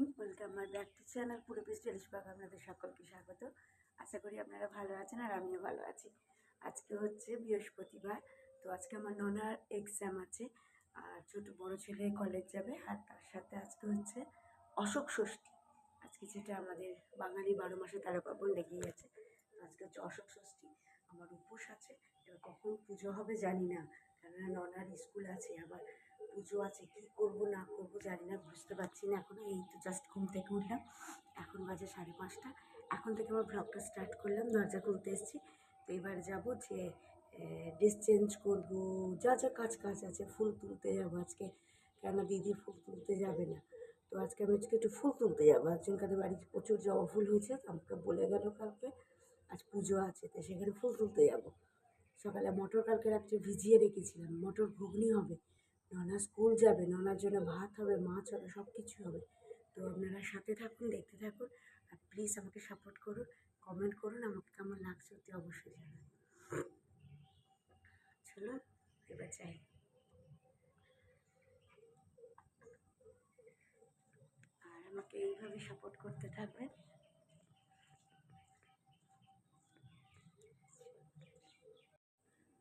Morning welcome my back to channel পুরো পিস টেলিশপাক আপনাদের সকলকে স্বাগত। আশা করি আপনারা ভালো আছেন আর আমিও ভালো আছি। আজকে হচ্ছে বৃহস্পতিবার, তো আজকে আমার ননার এক্সাম আছে। আর ছোট বড় ছেলে কলেজ যাবে, আর তার সাথে আজকে হচ্ছে অশোক ষষ্ঠী। আজকে যেটা আমাদের বাঙালি বারো মাসে তেরো পার্বণ লেগেই আছে। আজকে হচ্ছে অশোক ষষ্ঠী। আমার উপোস আছে, এবার কখন পুজো হবে জানি না। কেননা ননার স্কুল আছে, আবার পুজো আছে, কী করব, না করব জানি না, বুঝতে পারছি না এখনও এই তো জাস্ট ঘুম থেকে উঠলাম। এখন বাজে সাড়ে পাঁচটা। এখন থেকে আমার ব্লগটা স্টার্ট করলাম, দরজা খুলতে এসেছি। তো এবার যাব যে ড্রেস চেঞ্জ করব, যা যা কাজ কাজ আছে, ফুল তুলতে যাব আজকে। কেন দিদি ফুল তুলতে যাবে না? তো আজকে আমি আজকে একটু ফুল তুলতে যাব। একজনকাদের বাড়িতে প্রচুর জবা ফুল হয়েছে আমাকে বলে গেল কালকে, আজ পুজো আছে, তো সেখানে ফুল তুলতে যাব। সকালে মটর কালকে রাত্রে ভিজিয়ে রেখেছিলাম। মটর ঘুগনি হবে, ননা স্কুল যাবে, ননার জন্য ভাত হবে, মাছ হবে সব কিছু হবে। তো আপনারা সাথে থাকুন, দেখতে থাকুন, আর প্লিজ আমাকে সাপোর্ট করুন কমেন্ট করুন, আমাকে কেমন লাগছে অতি অবশ্যই জানান চলুন, এবার চাই আর আমাকে এইভাবে সাপোর্ট করতে থাকবেন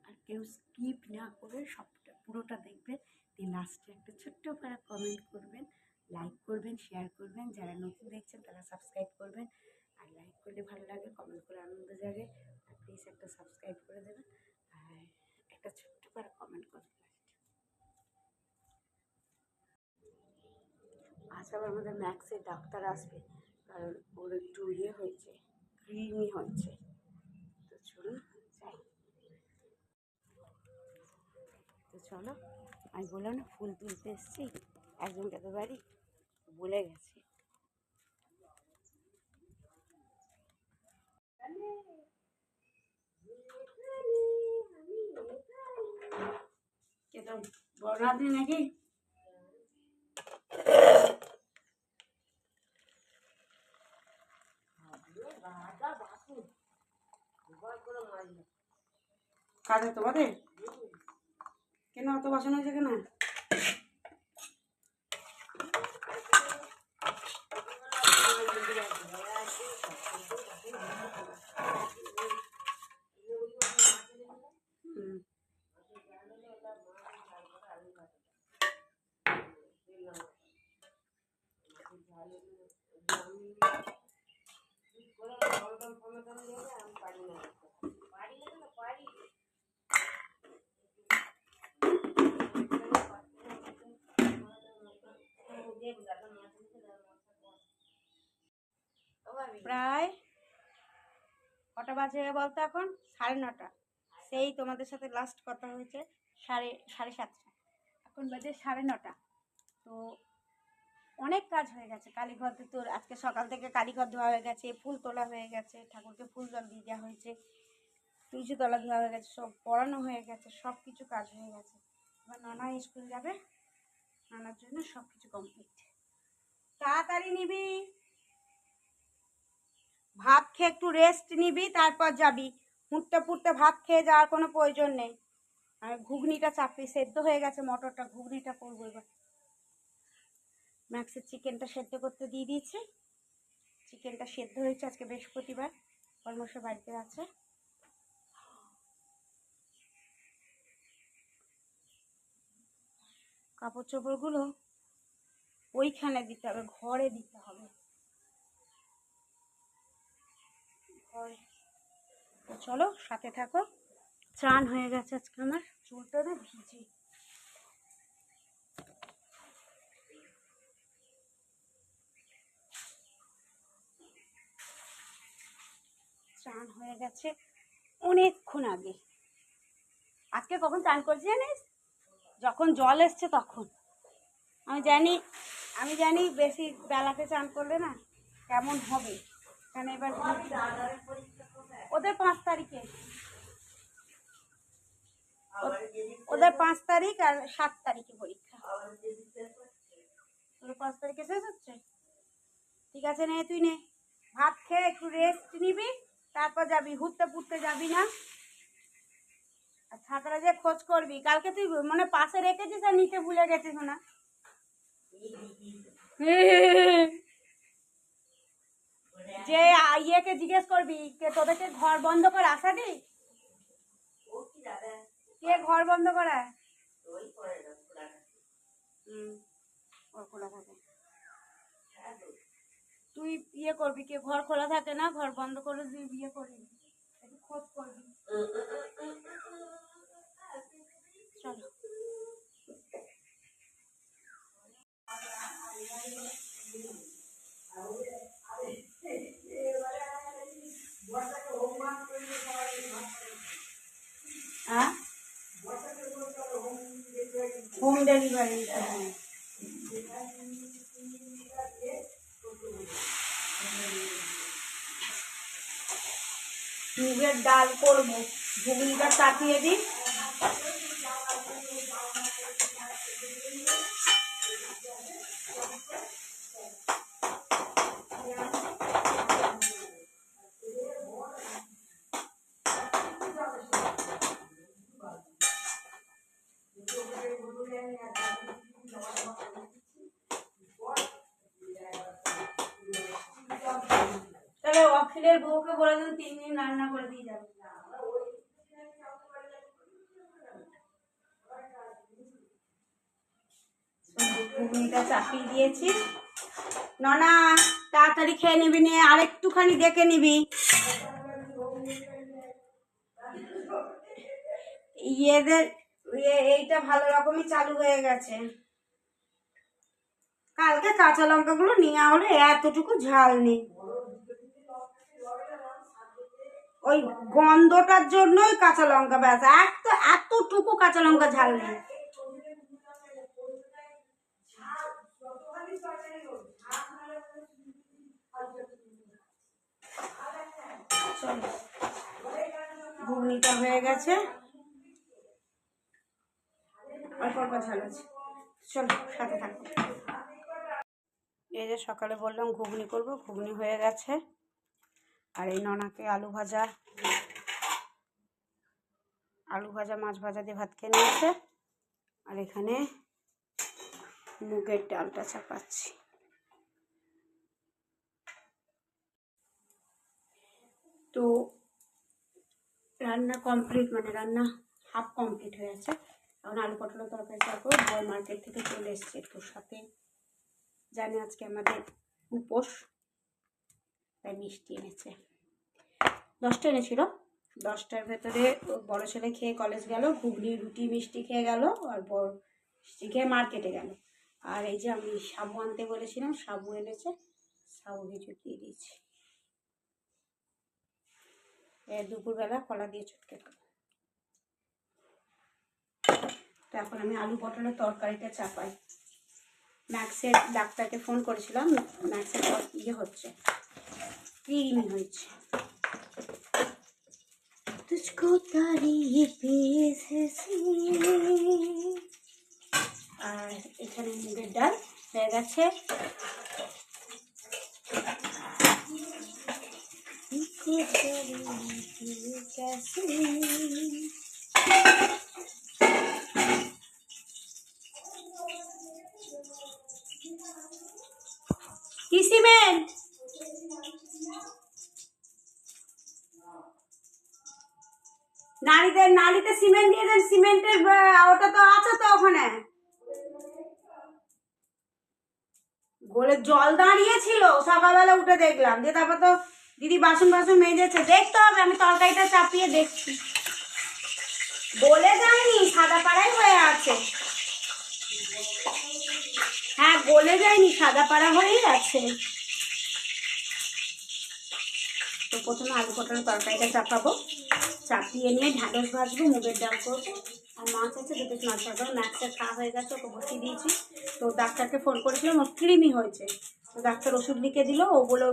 আর কেউ স্কিপ না করে সবটা, পুরোটা দেখবেন। দিয়ে লাস্টে একটা ছোট্ট করে কমেন্ট করবেন লাইক করবেন শেয়ার করবেন। যারা নতুন দেখছেন তারা সাবস্ক্রাইব করবেন। আর লাইক করলে ভালো লাগে কমেন্ট করে আনন্দ জাগে। আর প্লিজ একটা সাবস্ক্রাইব করে দেবেন। আর একটা ছোট্ট করে কমেন্ট করবেন আজ আবার আমাদের ম্যাক্সের ডাক্তার আসবে, কারণ ওর একটু ইয়ে হয়েছে ক্রিমি হয়েছে। তো চলুন যাই তো চলো, আমি বললাম না, ফুল তুলতে এসেছি একজন কাদের বাড়ি, বলে গেছে। তো নাকি? কাদের তোমাদের? কেন অত বাসন হয়েছে কেন হুম। প্রায় বাজে বলতো এখন? সাড়ে নটা। সেই তোমাদের সাথে লাস্ট কথা হয়েছে সাড়ে সাড়ে সাতটা। এখন বাজে সাড়ে নটা। তো অনেক কাজ হয়ে গেছে। কালীঘর তো তোর আজকে সকাল থেকে কালীঘর ধোয়া হয়ে গেছে, ফুল তোলা হয়ে গেছে, ঠাকুরকে ফুল জল দিয়ে দেওয়া হয়েছে, তুলসী তলা ধোয়া হয়ে গেছে, সব পড়ানো হয়ে গেছে সব কিছু কাজ হয়ে গেছে। এবার নানা স্কুল যাবে, নানার জন্য সব কিছু কমপ্লিট তাড়াতাড়ি নিবি। ভাত খেয়ে একটু রেস্ট নিবি, তারপর যাবি। ফুটতে ফুটতে ভাত খেয়ে যাওয়ার কোনো প্রয়োজন নেই। আর ঘুগনিটা চাপি সেদ্ধ হয়ে গেছে মটরটা, ঘুগনিটা করব এবার। ম্যাক্সের চিকেনটা সেদ্ধ করতে দিয়ে দিয়েছি। চিকেনটা সেদ্ধ হয়েছে আজকে বৃহস্পতিবার অলমোস্ট বাড়িতে আছে। কাপড় চোপড়গুলো ওইখানে দিতে হবে, ঘরে দিতে হবে। তো চলো, সাথে থাকো। চান হয়ে গেছে আজকে আমার। চুলটা না ভিজে। চান হয়ে গেছে অনেকক্ষণ আগে। আজকে কখন চান করছি জানিস? যখন জল এসছে তখন। আমি জানি আমি জানি বেশি বেলাতে চান করলে না কেমন হবে। কারণ এবার ওদের পাঁচ তারিখে। ওদের পাঁচ তারিখ আর সাত তারিখে পরীক্ষা। ওদের পাঁচ তারিখে শেষ হচ্ছে? ঠিক আছে নে, তুই নে। ভাত খেয়ে একটু রেস্ট নিবি, তারপর যাবি। ঘুরতে ফুরতে যাবি না। আর ছাতাটা যে খোঁজ করবি, কালকে তুই মানে পাশে রেখেছিস আর নিতে ভুলে গেছিস না? কে জিজ্ঞেস করবি কে তোদেরকে ঘর বন্ধ করে আসা দি কি ঘর বন্ধ করে ওই করে না খোলা থাকে। হুম ওর খোলা থাকে হ্যাঁ তুই ইয়ে করবি কে ঘর খোলা থাকে না ঘর বন্ধ করে তুই বিয়ে করবি খোঁজ করবি চলো হ্যাঁ হোম ডেলিভারি মুগের ডাল করব ঘুগনিটা চাপিয়ে দিই অখিলের বউকে বলে দিন তিন দিন রান্না করে দিয়ে যাবে। দিয়েছি। ননা, তাড়াতাড়ি খেয়ে নিবি নিয়ে আরেকটুখানি দেখে নিবি। ইয়েদের, ইয়ে- এইটা ভালো রকমই চালু হয়ে গেছে। কালকে কাঁচা লঙ্কাগুলো নিয়ে হলে এতটুকু ঝাল নেই। ওই গন্ধটার জন্যই কাঁচা লঙ্কা ব্যাস এত এতটুকু কাঁচা লঙ্কা ঝাল নেই। ঘুগনিটা হয়ে গেছে। চলো, সাথে থাকো। এই যে সকালে বললাম ঘুগনি করব, ঘুগনি হয়ে গেছে। আর এই ননাকে আলু ভাজা। আলু ভাজা, মাছ ভাজা দিয়ে ভাত খেয়ে নিয়েছে। আর এখানে মুগের ডালটা চাপাচ্ছি। তো রান্না কমপ্লিট মানে রান্না হাফ কমপ্লিট হয়ে আছে। এখন আলু পটলের তরকারি চাপো বই মার্কেট থেকে চলে এসছে একটু সাথে। জানি আজকে আমাদের উপোস। তাই মিষ্টি এনেছে। দশটা এনেছিল। দশটার ভেতরে বড় ছেলে খেয়ে কলেজ গেল, ঘুগনি, রুটি, মিষ্টি খেয়ে গেল, আর বড় মিষ্টি খেয়ে মার্কেটে গেল। আর এই যে আমি সাবু আনতে বলেছিলাম, সাবু এনেছে, সাবু কিছু দিয়ে দিয়েছি। দুপুরবেলা কলা দিয়ে চটকে খাব তো এখন আমি আলু পটলের তরকারিটা চাপাই। ম্যাক্সের ডাক্তারকে ফোন করেছিলাম ম্যাক্সের ইয়ে হচ্ছে। কৃমি হয়েছে। তুঝকো তারিয়ে পেয়েছে আর এখানে মুগের ডাল হয়ে গেছে। তাড়িয়ে সিমেন্ট দিয়ে দেন সিমেন্টের ওটা তো আছে তো ওখানে। গোলে জল দাঁড়িয়েছিল, সকালবেলা উঠে দেখলাম। দিয়ে তারপর তো দিদি বাসন বাসন মেজেছে। দেখতে হবে, আমি তরকারিটা চাপিয়ে দেখছি। গলে যায়নি, সাদা পাড়াই হয়ে আছে। হ্যাঁ গলে যায়নি, সাদা পাড়া হয়েই আছে। তো প্রথমে আলু পটলের তরকারিটা চাপাবো। চাপিয়ে নিয়ে ঢ্যাঁড়স ভাজবো, মুগের ডাল করব। আর মাছ আছে, দুটো মাছ ভাজবো ম্যাক্সের খাওয়া হয়ে গেছে, ওকে বসিয়ে দিয়েছি। তো ডাক্তারকে ফোন করেছিলাম, ওর কৃমি হয়েছে। তো ডাক্তার ওষুধ লিখে দিল ওগুলো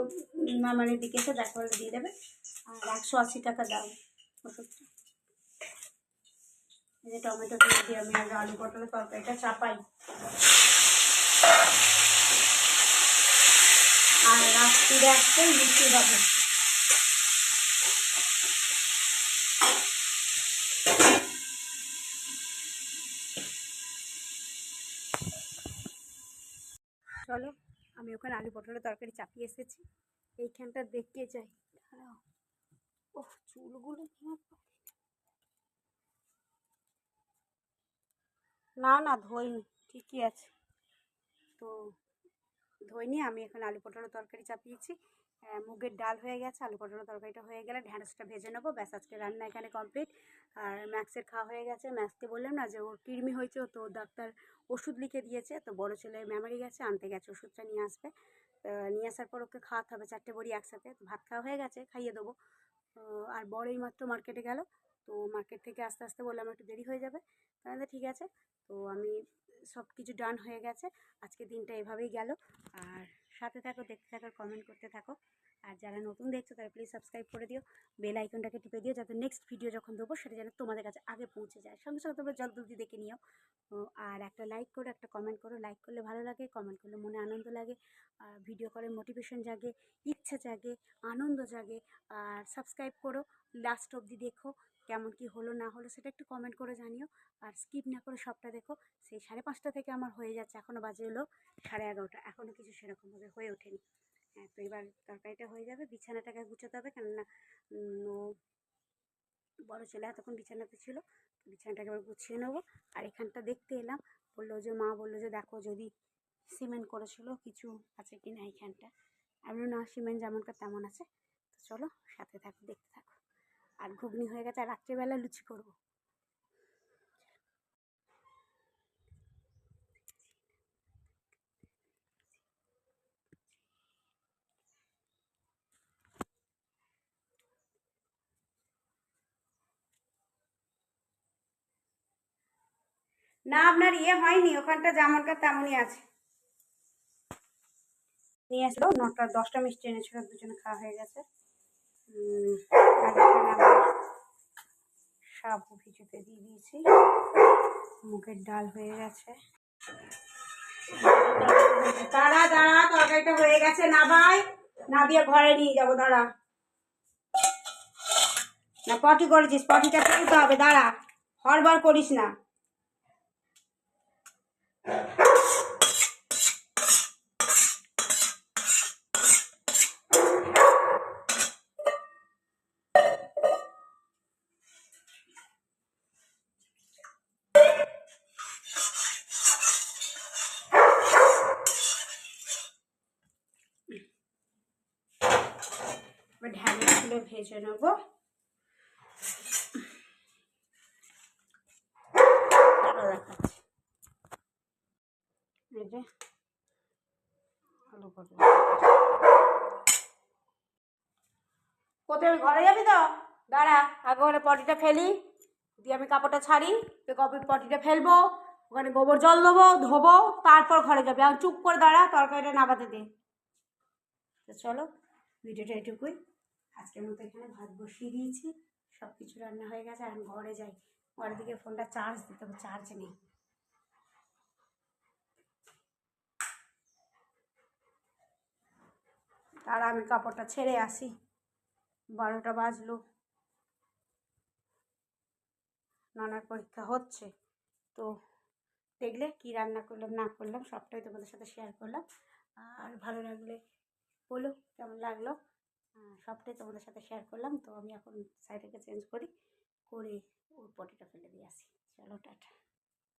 মানে দিকেছে ডাক্তার বলে দিয়ে দেবে। আর একশো আশি টাকা দাম ওষুধটা। টমেটো দিয়ে দিয়ে আমি আগে আলু পটলের তরকারিটা চাপাই। আর রাত্রিরে একটা লুচি হবে ওখানে আলু পটলের তরকারি চাপিয়ে এসেছি। এইখানটা দেখতে যাই। ও চুলগুলো না। না ধোয়নি ঠিকই আছে। তো ধোয়নি আমি এখন আলু পটলের তরকারি চাপিয়েছি। মুগের ডাল হয়ে গেছে, আলু পটলের তরকারিটা হয়ে গেলে ঢ্যাঁড়সটা ভেজে নেব। ব্যাস আজকে রান্না এখানে কমপ্লিট আর ম্যাক্সের খাওয়া হয়ে গেছে। ম্যাক্সকে বললাম না যে, ওর কৃমি হয়েছে, তো ডাক্তার ওষুধ লিখে দিয়েছে। তো বড় ছেলে মেমারি গেছে, আনতে গেছে, ওষুধটা নিয়ে আসবে। নিয়ে আসার পর ওকে খাওয়াতে হবে, চারটে বড়ি একসাথে। ভাত খাওয়া হয়ে গেছে, খাইয়ে দেবো। আর বড়ই মাত্র মার্কেটে গেল। তো মার্কেট থেকে আস্তে আস্তে বললাম, একটু দেরি হয়ে যাবে। তাহলে ঠিক আছে। তো আমি সব কিছু ডান হয়ে গেছে। আজকে দিনটা এভাবেই গেল। আর সাথে থাকো, দেখতে থাকো কমেন্ট করতে থাকো। আর যারা নতুন দেখছ, তারা প্লিজ সাবস্ক্রাইব করে দিও। বেল আইকনটাকে টিপে দিও, যাতে নেক্সট ভিডিও যখন দেবো, সেটা যেন তোমাদের কাছে আগে পৌঁছে যায়। সঙ্গে সঙ্গে তোমরা জলদি দেখে নিও। আর একটা লাইক করো, একটা কমেন্ট করো। লাইক করলে ভালো লাগে কমেন্ট করলে মনে আনন্দ লাগে। আর ভিডিও করে মোটিভেশন জাগে, ইচ্ছা জাগে, আনন্দ জাগে। আর সাবস্ক্রাইব করো লাস্ট অবধি দেখো, কেমন কি হলো, না হলো, সেটা একটু কমেন্ট করে জানিও। আর স্কিপ না করে সবটা দেখো। সেই সাড়ে পাঁচটা থেকে আমার হয়ে যাচ্ছে এখনও বাজে হলো সাড়ে এগারোটা। এখনও কিছু সেরকমভাবে হয়ে ওঠেনি। হ্যাঁ তো এবার তরকারিটা হয়ে যাবে বিছানাটাকে গুছোতে হবে, কেননা ও বড় ছেলে এতক্ষণ বিছানাতে ছিল বিছানাটাকে এবার গুছিয়ে নেব। আর এখানটা দেখতে এলাম, বলল যে, মা বলল যে, দেখো যদি সিমেন্ট করেছিল, কিছু আছে কি না এখানটা? আমি না, সিমেন্ট যেমনকার তেমন আছে। তো চলো, সাথে থাকো, দেখতে থাকো। আর ঘুগনি হয়ে গেছে, আর রাত্রেবেলা লুচি করব। না, আপনার ইয়ে হয়নি, ওখানটা যেমনকার তেমনই আছে। নিয়ে আসলো নটা, দশটা মিষ্টি এনেছিল, দুজনে খাওয়া হয়ে গেছে। আর সাবু কিছুতে দিয়ে দিয়েছি। মুগের ডাল হয়ে গেছে। দাঁড়া দাঁড়া, তরকারিটা হয়ে গেছে। না ভাই না দিয়ে ঘরে নিয়ে যাব, দাঁড়া। না, পটি করেছিস, পটিটা তুলতে হবে, দাঁড়া। হরবার করিস না এবার ঢ্যাঁড়সগুলো ভেজে নেব। কোথায় ঘরে যাবি তো? দাঁড়া, আগে ওখানে পটিটা ফেলি, দিয়ে আমি কাপড়টা ছাড়ি তো কপি পটিটা ফেলব, ওখানে গোবর জল দেবো, ধোবো, তারপর ঘরে যাবি। আর চুপ করে দাঁড়া, তরকারিটা নাবাতে দে। চলো, ভিডিওটা এটুকুই। আজকের মতো এখানে ভাত বসিয়ে দিয়েছি। সব কিছু রান্না হয়ে গেছে, আর আমি ঘরে যাই। ঘরে দিকে ফোনটা চার্জ দিতে হবে চার্জ নেই। তার আমি কাপড়টা ছেড়ে আসি। বারোটা বাজলো। নানার পরীক্ষা হচ্ছে। তো দেখলে কি রান্না করলাম, না করলাম, সবটাই তোমাদের সাথে শেয়ার করলাম। আর ভালো লাগলে বলো, কেমন লাগল? সবটাই তোমাদের সাথে শেয়ার করলাম। তো আমি এখন সাইডটাকে চেঞ্জ করি, করে ওর পটিটা ফেলে দিয়ে আসি। চলো, টাটা।